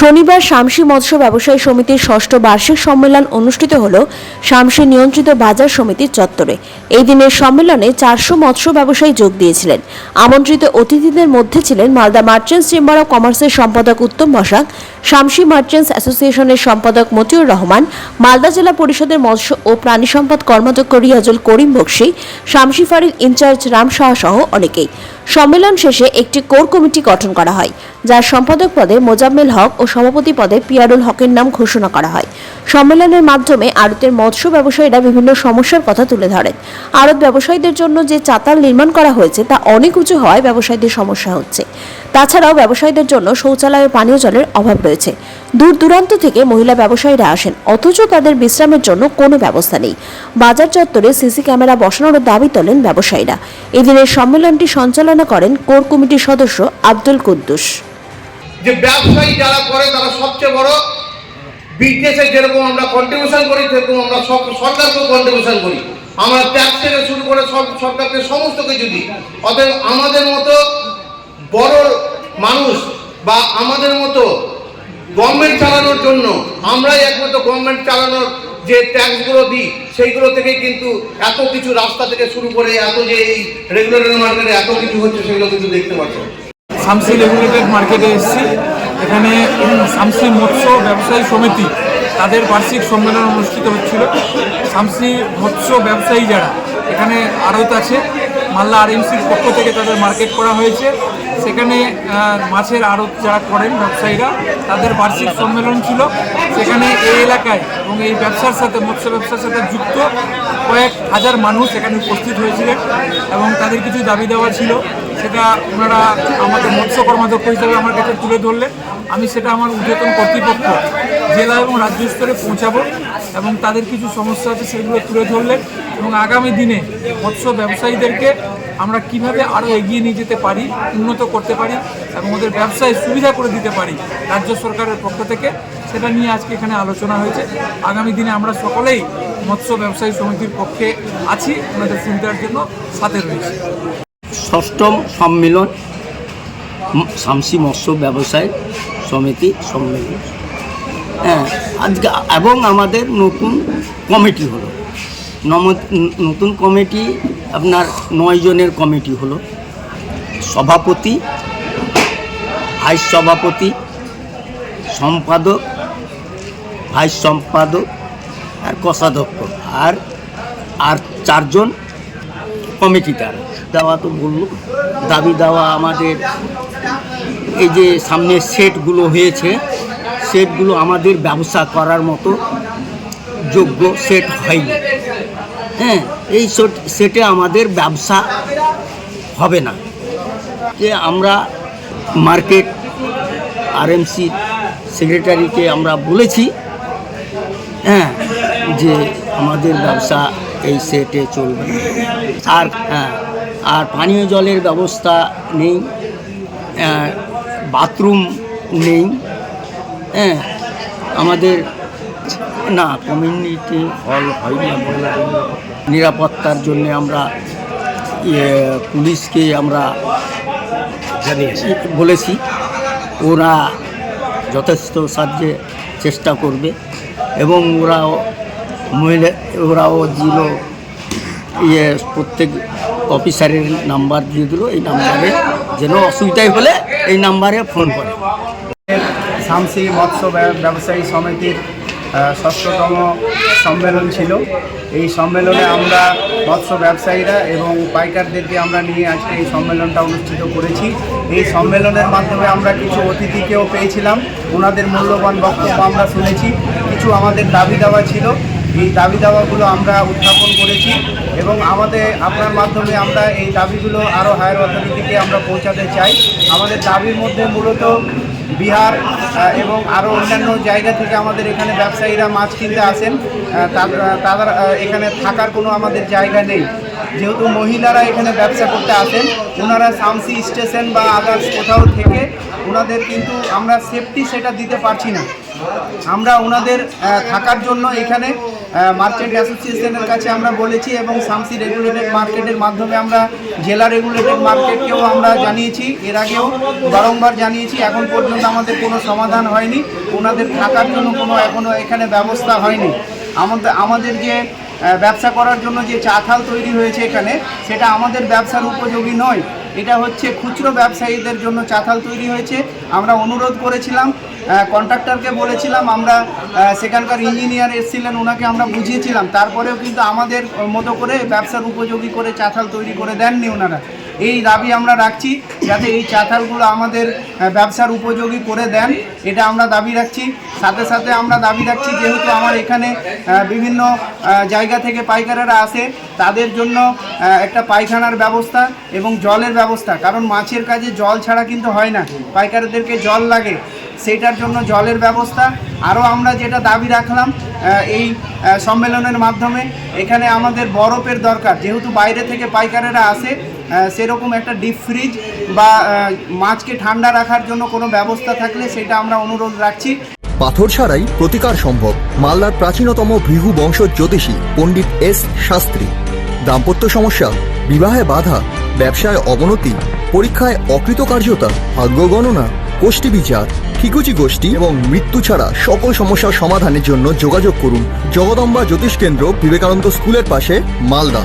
শনিবার শামসি মৎস্য ব্যবসায়ী সমিতির ষষ্ঠ বার্ষিক সম্মেলন অনুষ্ঠিত হল শামসি নিয়ন্ত্রিত বাজার সমিতির চত্বরে। এই দিনের সম্মেলনে চারশো মৎস্য ব্যবসায়ী যোগ দিয়েছিলেন। আমন্ত্রিত অতিথিদের মধ্যে ছিলেন মালদা মার্চেন্টস চেম্বার অব কমার্সের সম্পাদক উত্তম বসাক শামসি মার্চেন্টস অ্যাসোসিয়েশনের সম্পাদক মতিউর রহমান, মালদা জেলা পরিষদের মৎস্য ও প্রাণী সম্পদ কর্মাধ্যক্ষ রিয়াজুল করিম বক্সি, শামসি ফাঁড়ির ইনচার্জ রাম সাহা সহ অনেকেই। সম্মেলন শেষে একটি কোর কমিটি গঠন করা হয়, যার সম্পাদক পদে মোজাম্মেল হক ও সভাপতি পদে পিয়ারুল হকের নাম ঘোষণা করা হয়। সম্মেলনের মাধ্যমে আড়তের মৎস্য ব্যবসায়ীরা বিভিন্ন সমস্যার কথা তুলে ধরেন। আড়ত ব্যবসায়ীদের জন্য যে চাতাল নির্মাণ করা হয়েছে, তা অনেক উঁচু হওয়ায় ব্যবসায়ীদের সমস্যা হচ্ছে। তাছাড়াও ব্যবসায়ীদের জন্য শৌচালয় ও পানীয় জলের অভাব রয়েছে। দূর দূরান্ত থেকে মহিলা ব্যবসায়ীরা আসেন, অথচ তাদের বিশ্রামের জন্য কোনো ব্যবস্থা নেই। বাজার চত্বরে সিসি ক্যামেরা বসানোর দাবি তোলেন ব্যবসায়ীরা। এদিনের সম্মেলনটি সঞ্চালনা করেন কোর কমিটির সদস্য আব্দুল কুদ্দুস। যে ব্যবসায়ী যারা করে, তারা সবচেয়ে বড় বিজনেসে যেরকম আমরা কন্ট্রিবিউশন করি, সেরকম আমরা সরকারকেও কন্ট্রিবিউশন করি। আমরা ট্যাক্স থেকে শুরু করে সব সরকারকে সমস্ত কিছু দিই। অতএব আমাদের মতো বড় মানুষ বা আমাদের মতো গভর্নমেন্ট চালানোর জন্য আমরাই একমাত্র গভর্নমেন্ট চালানোর যে ট্যাক্সগুলো দিই, সেইগুলো থেকে কিন্তু এত কিছু রাস্তা থেকে শুরু করে এত যে এই রেগুলেটরি মার্কেটে এত কিছু হচ্ছে, সেগুলো কিন্তু দেখতে পাচ্ছেন শামসি রেগুলেটেড মার্কেটে এসেছি। এখানে শামসি মৎস্য ব্যবসায়ী সমিতি, তাদের বার্ষিক সম্মেলন অনুষ্ঠিত হচ্ছিল। শামসি মৎস্য ব্যবসায়ী যারা, এখানে আড়ত আছে। মাল্লা আর এমসির পক্ষ থেকে তাদের মার্কেট করা হয়েছে। সেখানে মাছের আড়ত যারা করেন ব্যবসায়ীরা, তাদের বার্ষিক সম্মেলন ছিল। সেখানে এই এলাকায় এবং এই ব্যবসার সাথে, মৎস্য ব্যবসার সাথে যুক্ত কয়েক হাজার মানুষ এখানে উপস্থিত হয়েছিলেন এবং তাদের কিছু দাবি দেওয়া ছিল। সেটা ওনারা আমাদের মৎস্য কর্মাধ্যক্ষ হিসেবে আমার কাছে তুলে ধরলেন। আমি সেটা আমার ঊর্ধ্বতন কর্তৃপক্ষ, জেলা এবং রাজ্য স্তরে পৌঁছাবো। এবং তাদের কিছু সমস্যা আছে, সেগুলো তুলে ধরলেন এবং আগামী দিনে মৎস্য ব্যবসায়ীদেরকে আমরা কীভাবে আরও এগিয়ে নিয়ে যেতে পারি, উন্নত করতে পারি এবং ওদের ব্যবসায় সুবিধা করে দিতে পারি রাজ্য সরকারের পক্ষ থেকে, সেটা নিয়ে আজকে এখানে আলোচনা হয়েছে। আগামী দিনে আমরা সকলেই মৎস্য ব্যবসায়ী সমিতির পক্ষে আছি ওনাদের সুবিধার জন্য সাথে রয়েছি। ষষ্ঠম সম্মেলন শামসি মৎস্য ব্যবসায় সমিতি সম্মেলন। হ্যাঁ আজকে এবং আমাদের নতুন কমিটি হলো। নতুন কমিটি আপনার নয় জনের কমিটি হলো। সভাপতি, ভাইস সভাপতি, সম্পাদক, ভাইস সম্পাদক আর কোষাধ্যক্ষ। আর আর চারজন কমিটি কমিটিটার দেওয়া তো বলল, দাবি দেওয়া আমাদের এই যে সামনে সেটগুলো হয়েছে সেটগুলো আমাদের ব্যবসা করার মতো যোগ্য সেট হয়নি। হ্যাঁ এই সেট- আমাদের ব্যবসা হবে না। যে আমরা মার্কেট আরএমসি সেক্রেটারিকে আমরা বলেছি হ্যাঁ যে আমাদের ব্যবসা এই সেটে চলবে আর হ্যাঁ আর পানীয় জলের ব্যবস্থা নেই বাথরুম নেই হ্যাঁ আমাদের না কমিউনিটি হল হয়নি নিরাপত্তার জন্য আমরা ইয়ে, পুলিশকে আমরা জানিয়েছি। বলেছি। ওরা যথেষ্ট সাহায্যে চেষ্টা করবে এবং ওরাও মহিলা ওরাও দিল ইয়ে প্রত্যেক অফিসারের নাম্বার দিয়ে দিল। এই নাম্বারে যেন অসুবিধাই হলে এই নাম্বারে ফোন করে। শামসি মৎস্য ব্যবসায়ী সমিতির ষষ্ঠতম সম্মেলন ছিল। এই সম্মেলনে আমরা মৎস্য ব্যবসায়ীরা এবং পাইকারদেরকে আমরা নিয়ে আজকে এই সম্মেলনটা অনুষ্ঠিত করেছি। এই সম্মেলনের মাধ্যমে আমরা কিছু অতিথিকেও পেয়েছিলাম। ওনাদের মূল্যবান বক্তব্য আমরা শুনেছি। কিছু আমাদের দাবি দাওয়া ছিল। এই দাবি দাওয়াগুলো আমরা উত্থাপন করেছি এবং আমাদের, আপনার মাধ্যমে আমরা এই দাবিগুলো আরও হায়ার অথরিটিকে আমরা পৌঁছাতে চাই। আমাদের দাবির মধ্যে মূলত বিহার এবং আরও অন্যান্য জায়গা থেকে আমাদের এখানে ব্যবসায়ীরা মাছ কিনতে আসেন। তাদের এখানে থাকার কোনো আমাদের জায়গা নেই। যেহেতু মহিলারা এখানে ব্যবসা করতে আসেন, ওনারা সামসি স্টেশন বা আদার্স কোথাও থেকে ওনাদের কিন্তু আমরা সেফটি সেটা দিতে পারছি না। আমরা ওনাদের থাকার জন্য এখানে মার্চেন্ট অ্যাসোসিয়েশনের কাছে আমরা বলেছি এবং সামসি রেগুলেটেড মার্কেটের মাধ্যমে আমরা জেলা রেগুলেটেড মার্কেটকেও আমরা জানিয়েছি। এর আগেও বারংবার জানিয়েছি, এখন পর্যন্ত আমাদের কোনো সমাধান হয়নি। ওনাদের থাকার জন্য কোনো এখনও এখানে ব্যবস্থা হয়নি। আমাদের আমাদের যে ব্যবসা করার জন্য যে চাথাল তৈরি হয়েছে এখানে, সেটা আমাদের ব্যবসার উপযোগী নয়। এটা হচ্ছে খুচরো ব্যবসায়ীদের জন্য চাতাল তৈরি হয়েছে। আমরা অনুরোধ করেছিলাম কন্ট্রাক্টরকে বলেছিলাম, আমরা সেখানকার ইঞ্জিনিয়ার এসেছিলেন, ওনাকে আমরা বুঝিয়েছিলাম। তারপরেও কিন্তু আমাদের মতো করে ব্যবসার উপযোগী করে চাতাল তৈরি করে দেননি ওনারা। এই দাবি আমরা রাখছি যাতে এই চাতালগুলো আমাদের ব্যবসার উপযোগী করে দেন, এটা আমরা দাবি রাখছি। সাথে সাথে আমরা দাবি রাখছি যেহেতু আমার এখানে বিভিন্ন জায়গা থেকে পাইকারেরা আসে, তাদের জন্য একটা পায়খানার ব্যবস্থা এবং জলের ব্যবস্থা। কারণ মাছের কাজে জল ছাড়া কিন্তু হয় না। পাইকারদেরকে জল লাগে, সেইটার জন্য জলের ব্যবস্থা। আরও আমরা যেটা দাবি রাখলাম এই সম্মেলনের মাধ্যমে, এখানে আমাদের বরফের দরকার। যেহেতু বাইরে থেকে পাইকারেরা আসে সেরকম একটা ডিপ ফ্রিজ বা মাছকে ঠান্ডা রাখার জন্য কোনো ব্যবস্থা থাকলে সেটা আমরা অনুরোধ রাখছি। পাথর ছাড়াই প্রতিকার সম্ভব। মালদার প্রাচীনতম ভৃহু বংশ জ্যোতিষী পণ্ডিত এস শাস্ত্রী। দাম্পত্য সমস্যা, বিবাহে বাধা, ব্যবসায় অবনতি, পরীক্ষায় অকৃতকার্যতা, ভাগ্য গণনা গোষ্ঠী বিচার, ঠিকুচি গোষ্ঠী এবং মৃত্যু ছাড়া সকল সমস্যার সমাধানের জন্য যোগাযোগ করুন। জগদম্বা জ্যোতিষ কেন্দ্র বিবেকানন্দ স্কুলের পাশে, Malda.